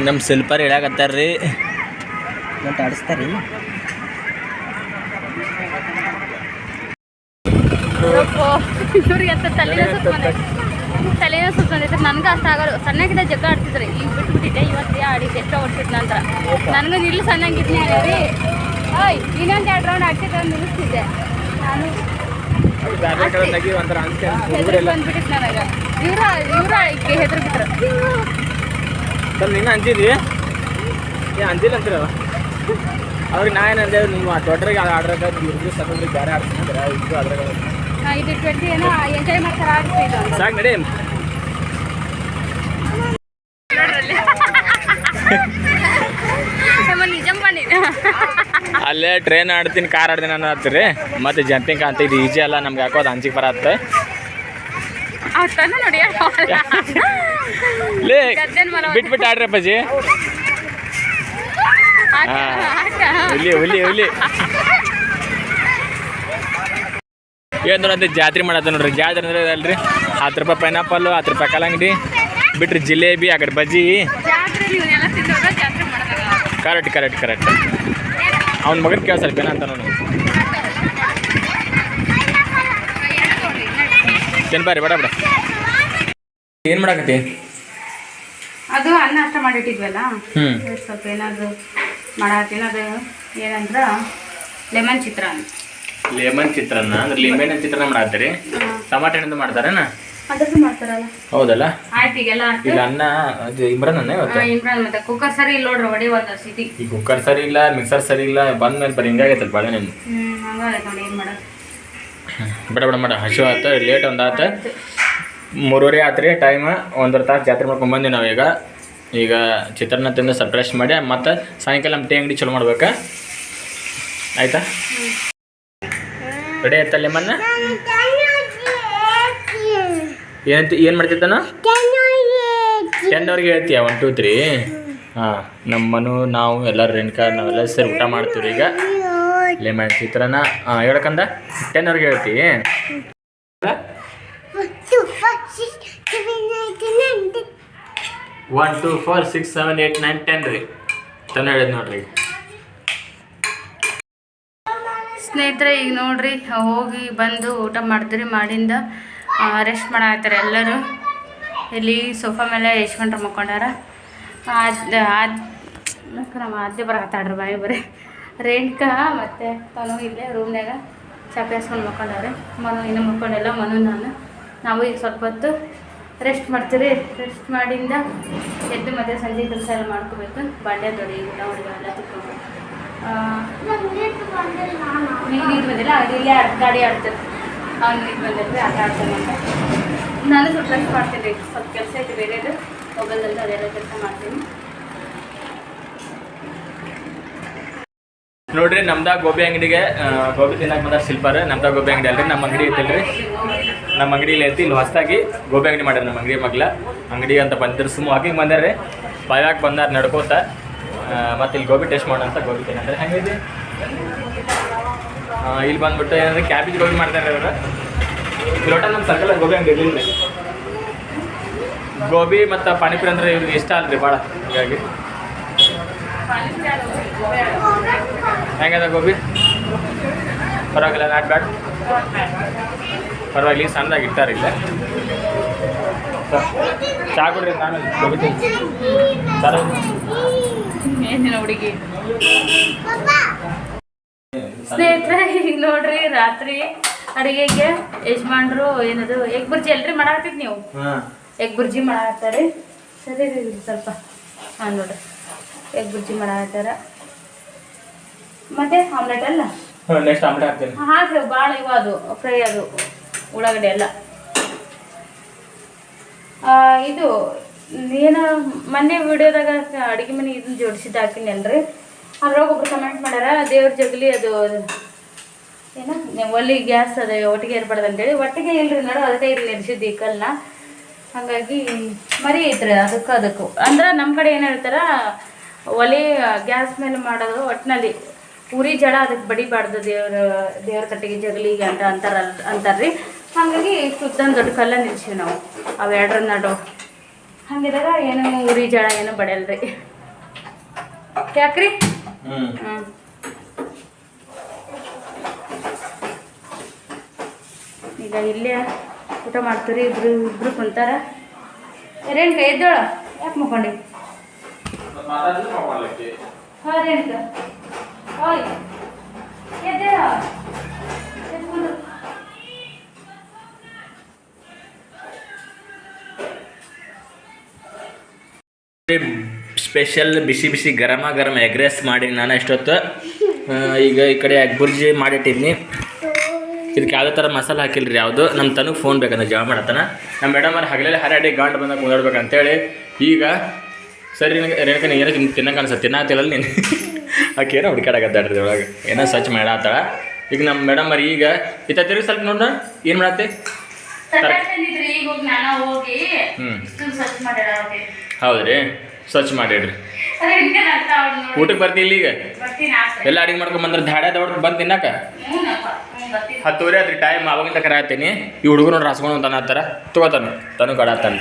ನಮ್ಮ ಶಿಲ್ಪರ್ ಹೇಳಕತ್ತಾರ ರೀ ಮತ್ತೆ ಆಡಿಸ್ತಾರೆ. ಇವ್ರಿಗೆ ಅಂತ ತಲೆನ ಸುತ್ತ ತಲೆನ ಸುತ್ತ ಬಂದೈತೆ ನನಗೆ ಅಷ್ಟು ಆಗೋದು ಸಣ್ಣಗಿದ್ದ ಜಗ ಆಡ್ತಿದ್ರೆ. ಈಗ ಬಿಟ್ಬಿಟ್ಟಿದ್ದೆ ಇವತ್ತು ಆಡಿದ್ದೆ ಎಷ್ಟೋ ಓಡಿಸಿದ ನಂತರ. ನನಗೂ ನಿಲ್ಲು ಸಣ್ಣಂಗಿದ್ನಿ ರೀ ಓಯ್ ಇನ್ನೊಂದು ಎರಡು ರೌಂಡ್ ಆಗ್ತಿದ್ದೆ ನಿಲ್ಲಿಸ್ತಿದ್ದೆ ನಾನು ಹೆದ್ರು ಬಂದ್ಬಿಟ್ಟಿತ್ತು ನನಗೆ. ಇವ್ರ ಇವ್ರ ಈಕೆ ಹೆದ್ರು ಬಿಟ್ರು ಸ್ವಲ್ಪ ನೀನು ಅಂಜಿದಿ ಏ ಅಂಜಿಲ್ಲ ಅಂತೀರ ಅವ್ರಿಗೆ ನಾ ಏನು ಅಂದೆ ನೀವು ದೊಡ್ಡರಿಗೆ ಆಡ್ರಾಗ ಇವ್ರಿಗೆ ಸಣ್ಣ ಬೇರೆ ಆಡ್ತಾರೆ ಇದು ಅದ್ರಾಗ ಇದು ಟ್ವೆಂಟಿ ಏನೋ ಎಂಜಾಯ್ ಮಾಡ್ತಾರೆ ಸಾಕು ನಡಿ. ಅಲ್ಲೇ ಟ್ರೈನ್ ಆಡ್ತೀನಿ ಕಾರ್ ಆಡ್ತೀನಿ ಅನ್ನೋ ಹತ್ತೀರಿ ಮತ್ತೆ ಜಂಪಿಂಗ್ ಅಂತ ಇದು ಈಜಿ ಅಲ್ಲ ನಮ್ಗೆ ಯಾಕೋ ಅದು ಅಂಜಿಗೆ ಬರತ್ತೆ. ಬಿಟ್ಬಿಟ್ಟು ಆಡ್ರಿ ಅಪ್ಪಾಜಿ. ಹುಲಿ ಹುಲಿ ಹುಲಿ ಏನು ನೋಡಂತ ಜಾತ್ರೆ ಮಾಡತ್ತ ನೋಡ್ರಿ. ಜಾತ್ರೆ ಅಂದ್ರೆ ಅಲ್ರಿ ಹತ್ತು ರೂಪಾಯಿ ಪೈನಾಪಲ್ ಹತ್ತು ರೂಪಾಯಿ ಕಲ್ಲಂಗಡಿ ಬಿಟ್ರಿ ಜಿಲೇಬಿ ಆ ಕಡೆ ಬಜ್ಜಿ ಕರೆಕ್ಟ್ ಕರೆಕ್ಟ್ ಕರೆಕ್ಟ್ ಅವ್ನ ಮಗನ ಕೇಳ ಸ್ವಲ್ಪ ಏನಂತ ನೋಡು. ತಿನ್ಬಾರಿ ಬೇಡ ಬೇಡ. ಏನು ಮಾಡಕತ್ತಿ? ಅದು ಅನ್ನ ಅಷ್ಟ ಮಾಡಿಟ್ಟಿದ್ವಲ್ಲ? ಸ್ವಲ್ಪ ಏನಾದ್ರು ಅದು ಏನಂದ್ರೆ ಲೆಮನ್ ಚಿತ್ರಾನ್ನ. ಲೆಮನ್ ಚಿತ್ರಾನ್ನ ಅಂದ್ರೆ ಲಿಂಬೆಹಣ್ಣಿನ ಚಿತ್ರಾನ್ನ ಮಾಡತ್ತೀರಿ ಟಮಾಟೆ ಹಣ್ಣಿಂದ ಮಾಡ್ತಾರೇನ? ಅದ್ರದ್ದು ಮಾಡ್ತಾರಲ್ಲ. ಹೌದಲ್ಲ? ಆಯ್ತು ಈಗೆಲ್ಲ ಅನ್ನ ಅದು ಇಮ್ರಾನ್ ಅನ್ನ ಇವತ್ತು? ಆ, ಇಮ್ರಾನ್ ಮತ್ತೆ ಕುಕ್ಕರ್ ಸರಿ ಇಲ್ಲ ನೋಡ್ರಿ ಹೊಡಿ ಒಂದು ಸಿಟಿ ಈ ಕುಕ್ಕರ್ ಸರಿ ಇಲ್ಲ ಮಿಕ್ಸರ್ ಸರಿ ಇಲ್ಲ ಬಂದ ಮೇಲೆ ಬರೀ ಹಿಂಗಾಗೈತಲ್ಲ ಬಾಳೆ ನೀನು ಹ್ಮ್ ಹಂಗಾಗೈತೆ ನೋಡಿ ಏನು ಮಾಡೋದು. ಬೇಡ ಬೇಡ ಮಾಡ ಹಸಿವು ಆತ ಲೇಟ್ ಒಂದು ಆತ. ಮೂರುವರೆ ಆತ್ರಿ ಟೈಮ್ ಒಂದರ ತಾಸು ಜಾತ್ರೆ ಮಾಡ್ಕೊಂಡು ಬಂದ್ವಿ ನಾವೀಗ. ಈಗ ಚಿತ್ರಾನ್ನ ತಿಂದು ಸರ್ಪ್ರೈಸ್ ಮಾಡಿ, ಮತ್ತು ಸಾಯಂಕಾಲ ನಮ್ಮ ಟೀ ಅಂಗಡಿ ಚಲೋ ಮಾಡ್ಬೇಕಾ? ಆಯ್ತಾ? ರೆಡಿ ಆಯ್ತಲ್ಲ ಲೆಮನ್ನ ಏನಂತ, ಏನು ಮಾಡ್ತಿದ್ದಾನ ಟೆನ್ ಅವ್ರಿಗೆ ಹೇಳ್ತೀಯ? ಒನ್ ಟೂ ತ್ರೀ ಹಾಂ, ನಮ್ಮನು, ನಾವು, ಎಲ್ಲರೂ ರೇಣುಕಾ ನಾವೆಲ್ಲ ಸೇರಿ ಊಟ ಮಾಡ್ತೀವಿ ಈಗ. ಲೆಮನ್ ಚಿತ್ರಾನ್ನ ಹಾಂ ಹೇಳಕಂದ ಟೆನ್ ಅವ್ರಿಗೆ one two four six seven eight nine ten ರೀ. ತನ್ನ ಹೇಳಿದ್ ನೋಡ್ರಿ. ಸ್ನೇಹಿತರೆ, ಈಗ ನೋಡ್ರಿ, ಹೋಗಿ ಬಂದು ಊಟ ಮಾಡಿದ್ರಿ ಮಾಡಿಂದ ರೆಸ್ಟ್ ಮಾಡಾಕತ್ತಾರೆ ಎಲ್ಲರೂ. ಇಲ್ಲಿ ಸೋಫಾ ಮೇಲೆ ಯಶ್ವಂಟ್ರು ಮಕ್ಕೊಂಡಾರ. ನಮ್ಮ ಅಜ್ಜಿ ಬರಕತ್ತಾಡ್ರಿ ಬಾಯಿ ಬರೀ. ರೇಣುಕಾ ಮತ್ತು ತನು ಇಲ್ಲೇ ರೂಮ್ನಾಗ ಚಾಪೆ ಹಾಸ್ಕೊಂಡು ಮಕ್ಕೊಂಡಾರೆ. ಮನು ಇನ್ನೂ ಮಕ್ಕೊಂಡೆಲ್ಲ ಮನು ನಾನು. ನಾವು ಈಗ ಸ್ವಲ್ಪ ಹೊತ್ತು ರೆಸ್ಟ್ ಮಾಡ್ತೀರಿ? ರೆಸ್ಟ್ ಮಾಡಿಂದ ಎದ್ದು ಮತ್ತೆ ಸಂಜೆ ಕೆಲಸ ಎಲ್ಲ ಮಾಡ್ಕೋಬೇಕು. ಬಾಂಡೆ ದೊಡಿ ಊಟ ಹೊಡಿ ಎಲ್ಲ ತಿಕ್ಕೊಂಡು ನಂಗೆ ನೀರು ಬಂದಿಲ್ಲ? ನಾನು ಬಂದಿಲ್ಲ ಅದು ಇಲ್ಲೇ ಗಾಡಿ ಆಡ್ತಾರೆ. ಅವ್ನು ನೀರು ಬಂದಿದ್ರೆ ಆಟ ಆಡ್ತಾನೆ ಅಂತ. ನಾನು ಸ್ವಲ್ಪ ರೆಸ್ಟ್ ಮಾಡ್ತೀನಿ. ಸ್ವಲ್ಪ ಕೆಲಸ ಐತೆ ಬೇರೆದು. ಮೊಬೈಲ್ದಲ್ಲಿ ಅದೆಲ್ಲ ಕೆಲಸ ಮಾಡ್ತೀನಿ. ನೋಡ್ರಿ ನಮ್ದಾಗ ಗೋಬಿ ಅಂಗಡಿಗೆ ಗೋಬಿ ತಿನ್ನಕ್ ಬಂದ ಶಿಲ್ಪಾರ. ನಮ್ದಾಗ ಗೋಬಿ ಅಂಗಡಿ ಅಲ್ರಿ ನಮ್ಮ ಅಂಗಡಿ ಐತಿಲ್ರಿ. ನಮ್ಮ ಅಂಗಡಿಲಿ ಐತಿ. ಇಲ್ಲಿ ಹೊಸದಾಗಿ ಗೋಬಿ ಅಂಗಡಿ ಮಾಡ್ಯಾರ ನಮ್ಮ ಅಂಗಡಿ ಮಗ್ಲ. ಅಂಗಡಿ ಅಂತ ಬಂದಿರು ಸುಮ್ಮ ಹಾಕಿಂಗ್ ರೀ ಬಾಯಾಗ ಬಂದಾರ ನಡ್ಕೋತ. ಮತ್ತೆ ಇಲ್ಲಿ ಗೋಬಿ ಟೇಸ್ಟ್ ಮಾಡೋಂಥ ಗೋಬಿ ತಿನ್ನಂದ್ರೆ. ಹೆಂಗಿದೆ ಇಲ್ಲಿ ಬಂದ್ಬಿಟ್ಟು ಏನಂದ್ರೆ ಕ್ಯಾಬೇಜ್ ಗೋಬಿ ಮಾಡ್ತಾರೆ ಇವರು ಲೋಟ ನಮ್ಮ ಸರ್ಕಲ್ ಗೋಬಿ ಅಂಗಡಿ ಇರಲಿಲ್ಲ ಗೋಬಿ ಮತ್ತು ಪಾನಿಪುರಿ ಅಂದ್ರೆ ಇವ್ರಿಗೆ ಇಷ್ಟ ಅಲ್ರಿ ಭಾಳ ಹೀಗಾಗಿ. ಹೆಂಗದ ಗೋಬಿ? ಪರವಾಗಿಲ್ಲ, ನಾಟ್ ಬ್ಯಾಡ್. ಪರವಾಗಿಲ್ಲ ಸಣ್ಣದಾಗಿ ಇಟ್ಟಾರ ಇಲ್ಲ. ಚಾ ಕೊಡ್ರಿ ನಾನು ಹುಡುಗಿ. ಸ್ನೇಹಿತರೆ ಈಗ ನೋಡ್ರಿ ರಾತ್ರಿ ಅಡಿಗೆಗೆ ಯಜಮಾನ್ರು ಏನದು ಎಗ್ ಬುರ್ಜಿ ಎಲ್ರಿ ಮಾಡಾಕತ್ತಿದ್ ನೀವು? ಹಾಂ. ಎಗ್ ಬುರ್ಜಿ ಮಾಡಾಕತ್ತಾರೆ? ಸರಿ ರೀ ಸ್ವಲ್ಪ. ಹಾಂ ನೋಡ್ರಿ. ಎಗ್ ಬುರ್ಜಿ ಮಾಡಾಕತ್ತಾರ? ಮತ್ತೆ ಆಮ್ಲೆಟ್ ಅಲ್ಲ? ನೆಕ್ಸ್ಟ್ ಆಮ್ಲೆಟ್ ಹಾಕ್ತೀನಿ. ಹಾಕ್ರಿ ಭಾಳ ಇವ ಅದು ಫ್ರೈ ಅದು. ಉಳ್ಳಾಗಡ್ಡೆ ಎಲ್ಲ. ಇದು ಏನು ಮೊನ್ನೆ ವಿಡಿಯೋದಾಗ ಅಡುಗೆ ಮನೆ ಇದನ್ನ ಜೋಡಿಸಿದ್ದು ಹಾಕಿನಿ ಅಲ್ರಿ? ಅದ್ರಾಗ ಒಬ್ರು ಕಮೆಂಟ್ ಮಾಡ್ಯಾರ, ದೇವ್ರ ಜಗಲಿ ಅದು ಏನೋ? ಒಲಿ ಗ್ಯಾಸ್ ಅದು, ಒಟ್ಟಿಗೆ ಇರ್ಬಾರ್ದು ಅಂತೇಳಿ. ಒಟ್ಟಿಗೆ ಇಲ್ರಿ ನೋಡೋ, ಅದಕ್ಕೆ ಇಲ್ಲಿ ನಿರ್ಸಿದ್ದು ಈ ಹಾಗಾಗಿ ಮರಿ ಐತ್ರಿ, ಅದಕ್ಕೂ ಅದಕ್ಕೂ. ಅಂದ್ರೆ ನಮ್ಮ ಕಡೆ ಏನು ಹೇಳ್ತಾರ, ಒಲೆ ಗ್ಯಾಸ್ ಮೇಲೆ ಮಾಡೋದು ಒಟ್ಟಿನಲ್ಲಿ ಉರಿ ಜಡ ಅದಕ್ಕೆ ಬಡಿಬಾರ್ದು ದೇವ್ರ ದೇವ್ರ ಕಟ್ಟಿಗೆ ಜಗಲಿಗೆ ಅಂತ ಅಂತಾರ ಅಂತಾರ್ರಿ. ಹಾಗಾಗಿ ಸುತ್ತೊಂದು ದೊಡ್ಡ ಕಲ್ಲ ನಿಲ್ಸಿವಿ ನಾವು. ಅವೆರಡರ ನಡು. ಹಂಗಿದಾಗ ಏನು ಉರಿ ಜಳ ಏನು ಬಡಿಯಲ್ರಿ. ಯಾಕ್ರಿ? ಹ್ಞೂ. ಈಗ ಇಲ್ಲೇ ಊಟ ಮಾಡ್ತೀರಿ ಇಬ್ರು ಇಬ್ರು ಕುಂತಾರ. ರೇಣುಕ ಎದ್ದೇಳ? ಯಾಕೆ ಮುಕೊಂಡಿ ಹಾಂ ರೇಣುಕ ಹೋಯ್ ಎದ್ದೇಳ? ಸ್ಪೆಷಲ್ ಬಿಸಿ ಬಿಸಿ ಗರಮ ಗರಮ ಎಗ್ ರೈಸ್ ಮಾಡೀನಿ ನಾನು ಎಷ್ಟೊತ್ತು ಈಗ ಈ ಕಡೆ ಎಗ್ ಬುರ್ಜಿ ಮಾಡಿಟ್ಟಿದ್ನಿ. ಇದಕ್ಕೆ ಯಾವುದೇ ಥರ ಮಸಾಲೆ ಹಾಕಿಲ್ರಿ ಯಾವುದು. ನಮ್ಮ ತನಗೆ ಫೋನ್ ಬೇಕಂದ್ರೆ ಜಾಬ್ ಮಾಡತ್ತಾನ. ನಮ್ಮ ಮೇಡಮ್ ಅವ್ರು ಹಗಲೇ ಹರಡಿ ಗಾಂಡ್ ಬಂದಾಗ ಕುಂದಾಡ್ಬೇಕಂತೇಳಿ ಈಗ ಸರಿ ನನಗೆ ರೇಣುಕ ನೀ ಏನೋ ತಿನ್ ತಿನ್ನಕ್ಕೆ ಅನ್ಸತ್ತೆ? ತಿನ್ನತ್ತಿಲ್ಲ ನೀನು. ಆಕೆ ಏನೋ ಹುಡುಕಾಡಕತ್ತಾಡ್ರಿ ಒಳಗೆ ಏನೋ ಸ್ವಚ್ಛ ಮಾಡತ್ತಾಳ ಈಗ ನಮ್ಮ ಮೇಡಮ್ ಅವ್ರು ಈಗ ಇತ್ತ ತಿರುಗಿ ಸ್ವಲ್ಪ ನೋಡ್ರಿ ಏನು ಮಾಡತ್ತೆ? ಹ್ಞೂ ಹೌದ್ರಿ? ಸ್ವಚ್ಛ ಮಾಡಿಡ್ರಿ ಅಂತ ಊಟಕ್ಕೆ ಬರ್ತೀನಿ ಈಗ? ಎಲ್ಲ ಅಡಿಗೆ ಮಾಡ್ಕೊಂಡ್ ಬಂದ್ರೆ ಧಾಡ ದೊಡ್ಡ ಬಂದು ತಿನ್ನಕ? ಹತ್ತುವರೆ ಆದ್ರಿ ಟೈಮ್ ಅವಾಗಿಂದ ಕರೆ ಹಾಕ್ತೀನಿ ಈ ಹುಡುಗರು ನೋಡಿ ರಾಸ್ಕೊಂಡು ತನ ಹತ್ತಾರ ತಗೋತಾನು ತನು ಕಡಾತಾನ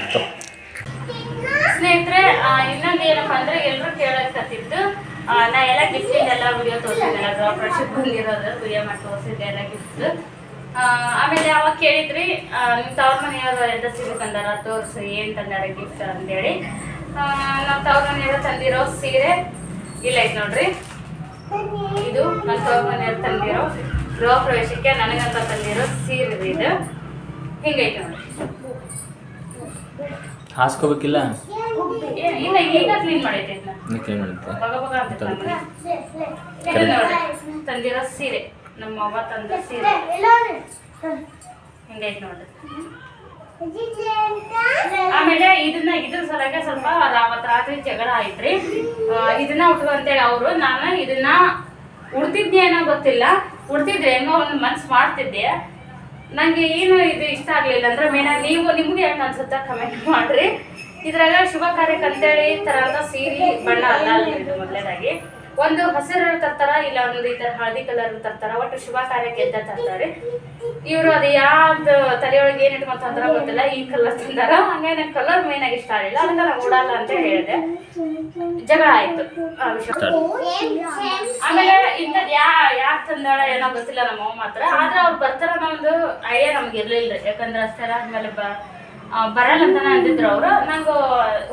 ಸ್ನೇಹಿತರೆ ಇನ್ನೊಂದು ಏನಪ್ಪ ಅಂದ್ರೆ ಎಲ್ಲರೂ ಕೇಳಕತ್ತಿದ್ದು ನಾ ಎಲ್ಲ ಗಿಫ್ಟಿಂದ ಎಲ್ಲ ವಿಡಿಯೋ ತೋರಿಸಿದ್ದೆಲ್ಲ ಪ್ರವೇಶಕ್ಕೆ ಬಂದಿರೋದು ವಿಡಿಯೋ ಮಾಡಿ ತೋರಿಸಿದ್ದೆ ಎಲ್ಲ ಗಿಫ್ಟ್ ಆಮೇಲೆ ಅವಾಗ ಕೇಳಿದ್ರಿ ನಿಮ್ಮ ತವ್ರ ಮನೆಯವರು ಎಂತ ಸೀರೆ ತಂದಾರ ತೋರಿಸು ಏನು ತಂದಾರ ಗಿಫ್ಟ್ ಅಂತೇಳಿ. ನಮ್ಮ ತವ್ರ ಮನೆಯವರು ತಂದಿರೋ ಸೀರೆ ಇಲ್ಲ ಐತೆ ನೋಡ್ರಿ. ಇದು ನನ್ನ ತವ್ರ ಮನೆಯವ್ರು ತಂದಿರೋ ಗೃಹ ಪ್ರವೇಶಕ್ಕೆ ನನಗಂತ ತಂದಿರೋ ಸೀರೆ ಇದು. ಹಿಂಗೈತೆ ನೋಡ್ರಿ. ಹಾಸ್ಕೋಬೇಕಿಲ್ಲ? ಇಲ್ಲ ಈಗ ಕ್ಲೀನ್ ಮಾಡೈತೆ ಮಾಡುತ್ತೆ ತಂದಿರೋ ಸೀರೆ. ನಮ್ಮ ಅವ್ವ ತಂದ ಸೀರೆ. ಹಿಂಗೈತೆ ನೋಡ್ರಿ ಆಮೇಲೆ ಇದನ್ನ ಇದ್ರ ಸಲಗೆ ಸ್ವಲ್ಪ ಅವತ್ ರಾತ್ರಿ ಜಗಳ ಆಯ್ತ್ರಿ. ಇದನ್ನ ಉಟ್ಕೊಂತೇಳಿ ಅವರು. ನಾನು ಇದನ್ನ ಉಡ್ತಿದ್ದೆ ಏನೋ ಗೊತ್ತಿಲ್ಲ. ಉಡ್ತಿದ್ರೆ ಹೆಂಗೋ ಒಂದು ಮನ್ಸು ಮಾಡ್ತಿದ್ದೆ. ನಂಗೆ ಏನು ಇದು ಇಷ್ಟ ಆಗ್ಲಿಲ್ಲ. ಅಂದ್ರೆ ಮೇನ ನೀವು ನಿಮ್ಗೆ ಹೆಂಗ್ ಅನ್ಸುತ್ತೆ ಕಮೆಂಟ್ ಮಾಡ್ರಿ. ಇದ್ರಾಗ ಶುಭ ಕಾರ್ಯಕ್ಕೆ ಅಂತೇಳಿ ಈ ಅಂತ ಸೀರೆ ಬಣ್ಣ ಅಲ್ಲ ಮೊದಲನೇದಾಗಿ ಒಂದು ಹಸಿರು ತರ್ತಾರ ಇಲ್ಲ ಒಂದು ಈ ತರ ಹಳದಿ ಕಲರ್ ತರ್ತಾರ ಒಟ್ಟು ಶುಭ ಕಾರ್ಯಕ್ಕೆ ಎದ್ದ ತರ್ತಾರೆ? ಇವರು ಅದು ಯಾವ್ದು ತಲೆಯೊಳಗೆ ಏನ್ ಇಟ್ಕೊಂತ ಅಂತಾರ ಗೊತ್ತಿಲ್ಲ ಈ ಕಲರ್ ತಂದಾರ. ಹಂಗೆ ನಂಗೆ ಕಲರ್ ಮೇನ್ ಆಗಿ ಇಷ್ಟ ಆಗಿಲ್ಲ ಅದನ್ನ ನಾನು ಓಡಲ್ಲ ಅಂತ ಹೇಳಿದೆ. ಜಗಳ ಆಯ್ತು. ಆ ವಿಷಯ. ಆಮೇಲೆ ಇಂಥದ್ ಯಾ ಯಾಕೆ ತಂದಾಳ ಏನೋ ಗೊತ್ತಿಲ್ಲ ನಮ್ಮ ಮಾತ್ರ. ಆದ್ರೆ ಅವ್ರು ಬರ್ತಾರ ಅನ್ನೋ ಒಂದು ಐಡಿಯಾ ನಮ್ಗೆ ಇರ್ಲಿಲ್ಲ ಯಾಕಂದ್ರೆ ಅಷ್ಟೆಲ್ಲ ಆದ್ಮೇಲೆ ಬ ಬರಲ್ಲ ಅಂತ ಅಂದಿದ್ರು ಅವರು. ನಂಗೆ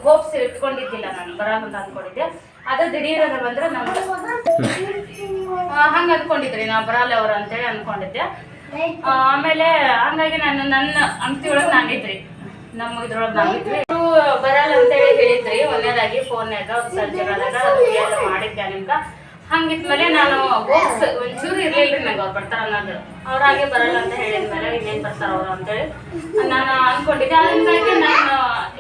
ಹೋಪ್ಸ್ ಇಟ್ಕೊಂಡಿದ್ದಿಲ್ಲ ನಾನು ಬರಲ್ಲ ಅಂತ ಅನ್ಕೊಂಡಿದ್ದೆ ಅದು ದಿಢೀರ್ ಬಂದ್ರ ನಮ್ಗೆ ಹಂಗ ಅನ್ಕೊಂಡಿದ್ರಿ ನಾ ಬರಲ್ಲ ಅವ್ರ ಅಂತೇಳಿ ಅನ್ಕೊಂಡಿದ್ದೆ. ಆಮೇಲೆ ಹಂಗಾಗಿ ನಾನು ನನ್ನ ಅಂಗಡಿ ಒಳಗೆ ನಾನಿದ್ರಿ ನಮ್ಮ ಇದ್ರೊಳಗೆ ನಾನಿದ್ರಿ ಬರಲ್ಲ ಅಂತೇಳಿ ಹೇಳಿದ್ರಿ. ಒಂದೇದಾಗಿ ಫೋನ್ಯಾಗ ಮಾಡಿದ್ಯಾ ನಿಮ್ಗ ಅದು ಮಾಡಿದ್ದೆ ನಿಮ್ಗೆ? ಹಂಗಿದ್ಮೇಲೆ ನಾನು ಬುಕ್ಸ್ ಒಂಚೂರು ಇರ್ಲಿಲ್ರಿ ನಂಗೆ ಅವ್ರು ಬರ್ತಾರ ಅನ್ನೋದು. ಅವ್ರಾಗೆ ಬರಲ್ಲ ಅಂತ ಹೇಳಿದ್ಮೇಲೆ ಇನ್ನೇನ್ ಬರ್ತಾರ ಅವ್ರು ಅಂತೇಳಿ. ನಾನು ಅನ್ಕೊಂಡಿದ್ದೆ. ಅದರಿಂದಾಗಿ ನಾನು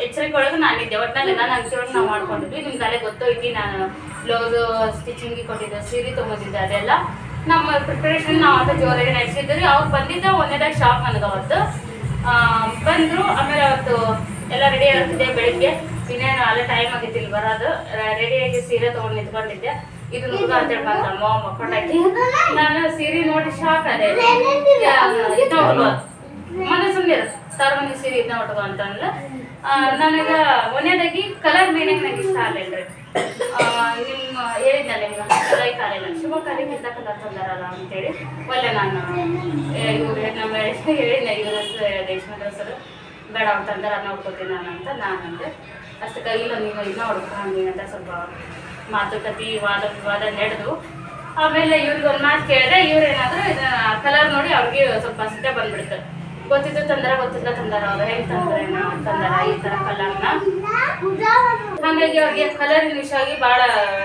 ಎಚ್ಚರಿಕೆ ಒಳಗೆ ನಾನಿದ್ದೆ ಒಟ್ಟಿನಲ್ಲಿ ನಾನು ಅನ್ಸಿರೋದು ನಾವು ಮಾಡ್ಕೊಂಡಿದ್ವಿ. ಅಲ್ಲೇ ಗೊತ್ತೈತಿ ನಾನು ಬ್ಲೌಸ್ ಸ್ಟಿಚಿಂಗ್ ಕೊಟ್ಟಿದ್ದೆ, ಸೀರೆ ತೊಗೊಂಡಿದ್ದೆ ಅದೆಲ್ಲ. ನಮ್ಮ ಪ್ರಿಪರೇಷನ್ ನಾವು ಅಂತ ಜೋರಾಗಿ ನಡೆಸಿದ್ರಿ ಅವ್ರು ಬಂದಿದ್ದ ಒಂದೇದಾಗ ಶಾಪ್ ನನಗೆ ಅವತ್ತು ಬಂದ್ರು, ಆಮೇಲೆ ಅವತ್ತು ಎಲ್ಲ ರೆಡಿ ಆಗ್ತಿದ್ದೆ ಬೆಳಿಗ್ಗೆ. ಇನ್ನೇನು ಅಲ್ಲೇ ಟೈಮ್ ಆಗಿತ್ತು ಇಲ್ಲಿ ಬರೋದು. ರೆಡಿಯಾಗಿ ಸೀರೆ ತೊಗೊಂಡು ನಿಂತ್ಕೊಂಡಿದ್ದೆ. ಇದು ಹುಡುಗ ಅಂತೇಳಿ ಬಂದ ಅಮ್ಮ ಮಕ್ಕೊಂಡಾಕಿ ನಾನು ಸೀರೆ ನೋಡಿ ಶಾಕ್ ಅದೇ ಮನೆ ಸುಮ್ಮನೆ ಸರ್ ಮನೆ ಸೀರೆ ಇದನ್ನ ಉಟ್ಕೊ ಅಂತಂದ್ರೆ ನನಗ ಒಂದೇದಾಗಿ ಕಲರ್ ಮೀನಿಂಗ್ ನಂಗೆ ಇಷ್ಟ ಆಗಲಿಲ್ಲ ನಿಮ್ಮ ಹೇಳಿದ್ನಲ್ಲ ನಿಮ್ಗೆ ಕಲೈ ಕಾಲಿಲ್ಲ ಶುಭ ಕಾರ್ಯಕ್ಕಿಂತ ಕಲರ್ ತಂದಾರಲ್ಲ ಅಂತೇಳಿ. ಒಳ್ಳೆ ನಾನು ಇವ್ರು ನಮ್ಮ ಹೇಳಿದ್ನ ಇವ್ರ ದೇಶಮಂದ್ರ ಸರ್ ಬೇಡ ಅಂತಂದ್ರೆ ತಂದಾರ ಅದನ್ನ ಹುಡ್ಕೋತೀನಿ ನಾನು ಅಂತ ನಾನು ಅಂದೆ ಅಷ್ಟಕ್ಕೆ ಇಲ್ಲ ನೀವು ಇದನ್ನ ಹುಡ್ಕೊಂಡು ಅಂತ ಸ್ವಲ್ಪ ಮಾತುಕತೆ ವಾದ ವಿವಾದ ನಡೆದು, ಆಮೇಲೆ ಇವ್ರಿಗೆ ಒಂದು ಮಾತು ಕೇಳಿದ್ರೆ ಇವ್ರೇನಾದ್ರು ಕಲರ್ ನೋಡಿ ಅವ್ರಿಗೆ ಸ್ವಲ್ಪ ಸಿಟ್ಟೆ ಬಂದ್ಬಿಡ್ತು ಗೊತ್ತಿದ್ದು ತಂದಾರ, ಗೊತ್ತಿಲ್ಲ ತಂದಾರ, ಅವ್ರು ಹೆಂಗ್ ತಂದ್ರೆ ತಂದಾರ, ಈ ತರ ಕಲರ್ನ ಹಾಗಾಗಿ ಅವ್ರಿಗೆ ಕಲರಿನ ಆಗಿ ಬಹಳ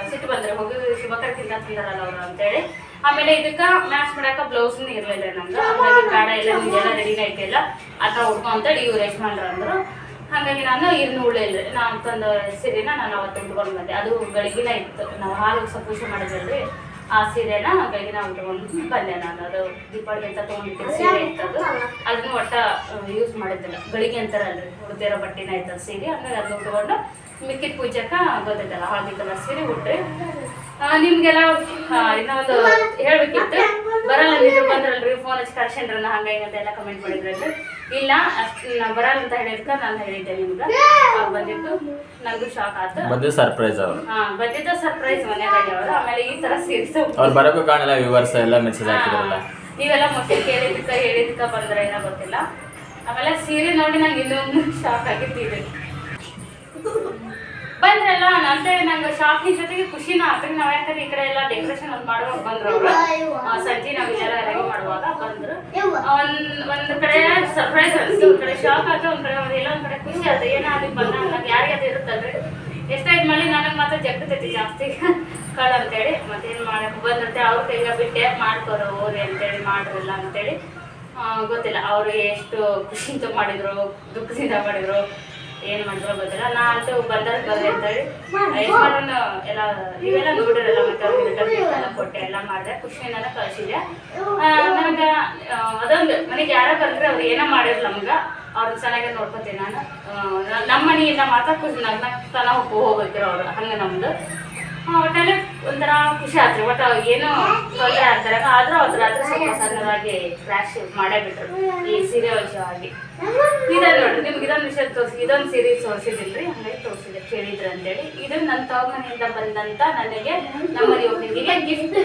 ಸಿಟ್ಟು ಬಂದ್ರೆ. ಹೋಗಿ ಶುಭಕರಕ್ಕಿಂತ ತಂದಾರಲ್ಲ ಅವ್ರು ಅಂತೇಳಿ. ಆಮೇಲೆ ಇದಕ್ಕ ಮ್ಯಾಚ್ ಮಾಡಾಕ ಬ್ಲೌಸ್ ಇರ್ಲಿಲ್ಲ ನಮ್ದು. ಬೇಡ ಎಲ್ಲ ನಿಮ್ಗೆಲ್ಲ ರೆಡಿನ ಆ ಥರ ಹುಡ್ಕೊ ಅಂತೇಳಿ ಇವ್ರು ಮಾಡ್ರು ಅಂದ್ರು. ಹಾಗಾಗಿ ನಾನು ಇನ್ನು ಉಳಿಲ್ಲ ನಾನು ತಂದ ಸೀರೆನ ನಾನು ಅವತ್ತು ಉಟ್ಕೊಂಡು ಬಂದೆ. ಅದು ಬೆಳಗಿನ ಇತ್ತು. ನಾವು ಹಾಲು ಸ್ವಲ್ಪ ಪೂಜೆ ಮಾಡಿದ್ರಲ್ರಿ ಆ ಸೀರೆನ ಬೆಳಗಿನ ಉಟ್ಕೊಂಡು ಬಂದೆ ನಾನು. ಅದು ದೀಪಾವಳಿ ಅಂತ ತೊಗೊಂಡಿದ್ದೆ ಸೀರೆ ಇತ್ತು ಅದು ಅದನ್ನ ಒಟ್ಟ ಯೂಸ್ ಮಾಡಿದ್ದಿಲ್ಲ. ಬೆಳಿಗ್ಗೆ ಅಂತಾರಲ್ರಿ ಉಡ್ದಿರೋ ಬಟ್ಟಿನ ಇತ್ತು ಸೀರೆ. ಹಂಗಾಗಿ ಅದನ್ನ ಉಟ್ಕೊಂಡು ಮಿಕ್ಕಿದ ಪೂಜೆಕ ಗೊತ್ತೈತಲ್ಲ ಹಳದಿ ಕಲರ್ ಸೀರೆ ಉಟ್ರಿ ನಿಮ್ಗೆಲ್ಲ ಇನ್ನೊಂದು ಹೇಳ್ಬೇಕಿತ್ತು. ಬರಲ್ಲ ನೀವು ಬಂದ್ರಲ್ರಿ ಫೋನ್ ಹಚ್ಚಿ ಕರ್ಸೇನ್ರನ್ನ ಹಂಗ ಹಿಂಗಂತ ಎಲ್ಲ ಕಮೆಂಟ್ ಮಾಡಿದ್ರಲ್ರಿ ಇಲ್ಲ ಅಷ್ಟ್ ನಾ ಬರಲ್ಲ ಅಂತ ಹೇಳಿದ್ಕ ನಾನು ಹೇಳಿದ್ದೆ ನಿಮ್ಗೆ. ಬಂದಿದ್ದು ನನಗೂ ಶಾಕ್ ಆಯ್ತು ಬಂದು ಸರ್ಪ್ರೈಸ್ ಅವ್ರು. ಹಾ ಬಂದಿದ್ದ ಸರ್ಪ್ರೈಸ್ ಮನೆಯಾಗಿ ಅವರು. ಆಮೇಲೆ ಈ ತರ ಸೀರಿಸು ಅವ್ರು ಬರೋಕ್ಕೂ ಕಾಣಲ್ಲ ವ್ಯೂವರ್ಸ್ ಎಲ್ಲ ಮೆಸೇಜ್ ಹಾಕಿದ್ರಲ್ಲ. ನೀವೆಲ್ಲ ಮುಟ್ಟಿ ಕೇಳಿದಕ್ಕ ಹೇಳಿದಕ್ಕ ಬಂದ್ರೆ ಏನೋ ಗೊತ್ತಿಲ್ಲ. ಆಮೇಲೆ ಸೀರೆ ನೋಡಿ ನಂಗೆ ಇನ್ನೊಂದು ಶಾಕ್ ಆಗಿದ್ದೀರಿ ಬಂದ್ರಲ್ಲ ಅಂದ್ರೆ ನಂಗೆ ಶಾಪಿಂಗ್ ಜೊತೆಗೆ ಖುಷಿನ ಆದ್ರೆ ನಾವ್ ಯಾಕಂದ್ರೆ ಈ ಕಡೆ ಎಲ್ಲ ಡೆಕೋರೇಷನ್ ಒಂದ್ ಮಾಡುವಾಗ ಬಂದ್ರು ಸಂಜೆ ನಾವ್ ಎಲ್ಲ ರೆಡಿ ಮಾಡುವಾಗ ಬಂದ್ರು. ಒಂದ್ ಒಂದ್ ಕಡೆ ಸರ್ಪ್ರೈಸ್ ಅನ್ಸ್ತು ಒಂದ್ ಕಡೆ ಶಾಕ್ ಆದ್ರೆ ಒಂದ್ ಕಡೆ ಒಂದ್ ಎಲ್ಲ ಒಂದ್ ಕಡೆ ಖುಷಿ ಆದ್ರೆ ಏನಾದ್ರು ಅದಕ್ಕೆ ಬಂದ ನಂಗೆ ಯಾರಿಗೆ ಅದು ಇರುತ್ತಲ್ರಿ? ಎಷ್ಟಾಯ್ತು ಮಳಿ? ನನಗೆ ಮಾತ್ರ ಜಗ್ಗತೈತಿ ಜಾಸ್ತಿ. ಕಳ್ ಅಂತೇಳಿ ಮತ್ತೇನ್ ಮಾಡಕ್ ಬಂದಿರುತ್ತೆ ಅವ್ರ ಕೈಗ ಬಿಟ್ಟೆ ಮಾಡ್ಕೋರು ಓರಿ ಅಂತೇಳಿ ಮಾಡ್ರಲ್ಲ ಅಂತೇಳಿ. ಗೊತ್ತಿಲ್ಲ. ಅವ್ರು ಎಷ್ಟು ಖುಷಿಯಿಂದ ಮಾಡಿದ್ರು ದುಃಖದಿಂದ ಮಾಡಿದ್ರು. ಏನ್ ಮಾಡಿದ್ರು ಗೊತ್ತಿಲ್ಲ. ನಾ ಅಂತೂ ಬಂದಾಗ ಬರ್ರಿ ಅಂತೇಳಿ. ಯಜಮಾನನ ಎಲ್ಲ, ನೀವೆಲ್ಲ ನೋಡಿರಲ್ಲ ಮತ್ತೆ ಕೊಟ್ಟೆ ಎಲ್ಲ ಮಾಡಿದೆ. ಖುಷಿಯಿಂದ ಕಳ್ಸಿದೆ ನನಗೆ ಅದೊಂದು, ಮನೆಗೆ ಯಾರೋ ಬಂದ್ರೆ ಅವ್ರು ಏನೋ ಮಾಡಿದ್ರು ನಮ್ಗೆ, ಅವ್ರನ್ನ ಚೆನ್ನಾಗಿ ನೋಡ್ಕೊತೀನಿ ನಾನು. ನಮ್ಮ ಮನೆಯಿಂದ ಮಾತ್ರ ಖುಷಿ, ನನ್ನ ತನ ಹೋಗ್ಬೇಕಿರೋ ಅವ್ರು, ಹಂಗೆ ನಮ್ದು. ಒಟ್ಟಲ್ಲಿ ಒಂಥರ ಖುಷಿ ಆತ್ರಿ. ಒಟ್ಟು ಏನೋ ತೊಂದರೆ ಆಗ್ತಾರೆ ಆದ್ರೂ ಅವ್ರ ಸಣ್ಣದಾಗಿ ಕ್ರಾಶ್ ಮಾಡೇ ಬಿಟ್ರು. ಈ ಸೀರೆ ವಿಷಯವಾಗಿ ಇದನ್ನ ನೋಡ್ರಿ ನಿಮ್ಗೆ ಇದೊಂದು ವಿಷಯ ತೋರಿಸಿ, ಇದೊಂದು ಸೀರೆ ತೋರಿಸಿದಿಲ್ರಿ ಹಂಗಾಗಿ ತೋರಿಸಿದೆ, ಕೇಳಿದ್ರು ಅಂತೇಳಿ. ಇದು ನನ್ನ ತವ್ರ ಮನೆಯಿಂದ ಬಂದಂತ ನನಗೆ ನಮ್ಮ ಮನೆ ಒಬ್ಬನಿಗೆ ಗಿಫ್ಟ್